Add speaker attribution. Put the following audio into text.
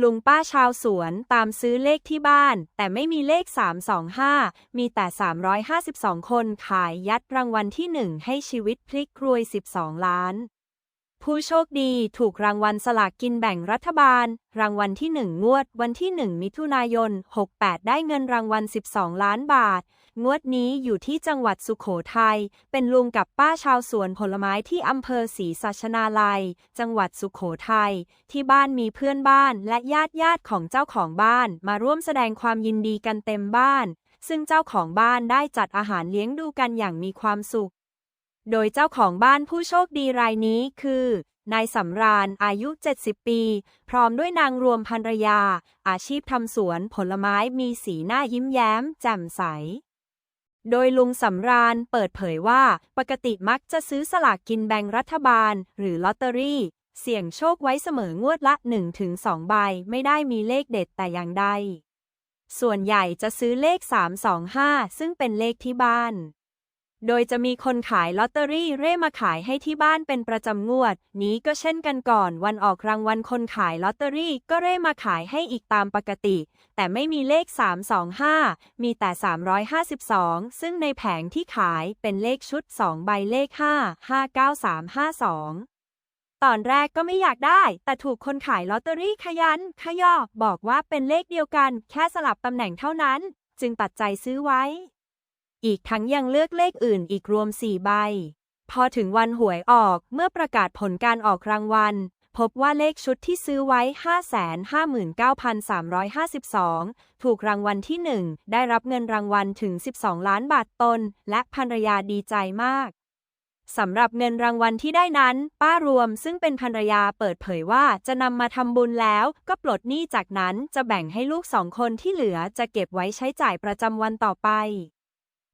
Speaker 1: ลุงป้าชาวสวนตามซื้อเลขที่บ้าน แต่ไม่มีเลข 325 มีแต่ 352 คนขายยัดรางวัลที่หนึ่งให้ชีวิตพลิกรวย 12 ล้าน ผู้โชคดีถูกรางวัลสลากกินแบ่งรัฐบาล รางวัลที่ 1 งวด วันที่ 1 มิถุนายน 68 ได้เงินรางวัล 12 ล้านบาท งวดนี้อยู่ที่จังหวัดสุขโขทัย เป็นลุงกับป้าชาวสวนผลไม้ที่อำเภอศรีสัชนาลัย จังหวัดสุขโขทัย ที่บ้านมีเพื่อนบ้านและญาติญาติของเจ้าของบ้าน มาร่วมแสดงความยินดีกันเต็มบ้าน ซึ่งเจ้าของบ้านได้จัดอาหารเลี้ยงดูกันอย่างมีความสุข โดยเจ้าของบ้านผู้โชคดีรายนี้คือ นายสำราญอายุ 70 ปี พร้อมด้วยนางรวมภรรยา อาชีพทำสวนผลไม้มีสีหน้ายิ้มแย้ม แจ่มใส โดยลุงสำราญเปิดเผยว่า ปกติมักจะซื้อสลากกินแบ่งรัฐบาล หรือลอตเตอรี่ เสี่ยงโชคไว้เสมองวดละ 1-2 ใบ ไม่ได้มีเลขเด็ดแต่อย่างใด ส่วนใหญ่จะซื้อเลข 325 ซึ่งเป็นเลขที่บ้าน โดยจะมีคนขายลอตเตอรี่เร่มาขายให้ที่บ้านเป็นประจำงวด นี้ก็เช่นกันก่อน วันออกรางวัลคนขายลอตเตอรี่ก็เร่มาขายให้อีกตามปกติ แต่ไม่มีเลข 325 มีแต่ 352 ซึ่งในแผงที่ขายเป็นเลขชุด 2 ใบเลข 5 59352ตอนแรกก็ไม่อยากได้ แต่ถูกคนขายลอตเตอรี่ขยัน ขยอบอกว่าเป็นเลขเดียวกัน แค่สลับตำแหน่งเท่านั้น จึงตัดใจซื้อไว้ อีกทั้งยังเลือกเลขอื่นอีกรวม 4 ใบ พอถึงวันหวยออกเมื่อประกาศผลการออกรางวัล พบว่าเลขชุดที่ซื้อไว้ 559,352 ถูกรางวัลที่ 1 ได้รับเงินรางวัลถึง 12 ล้านบาทตน และภรรยาดีใจมากสำหรับเงินรางวัลที่ได้นั้น ป้ารวมซึ่งเป็นภรรยาเปิดเผยว่าจะนำมาทำบุญแล้ว ก็ปลดหนี้จากนั้นจะแบ่งให้ลูกสองคนที่เหลือจะเก็บไว้ใช้จ่ายประจำวันต่อไป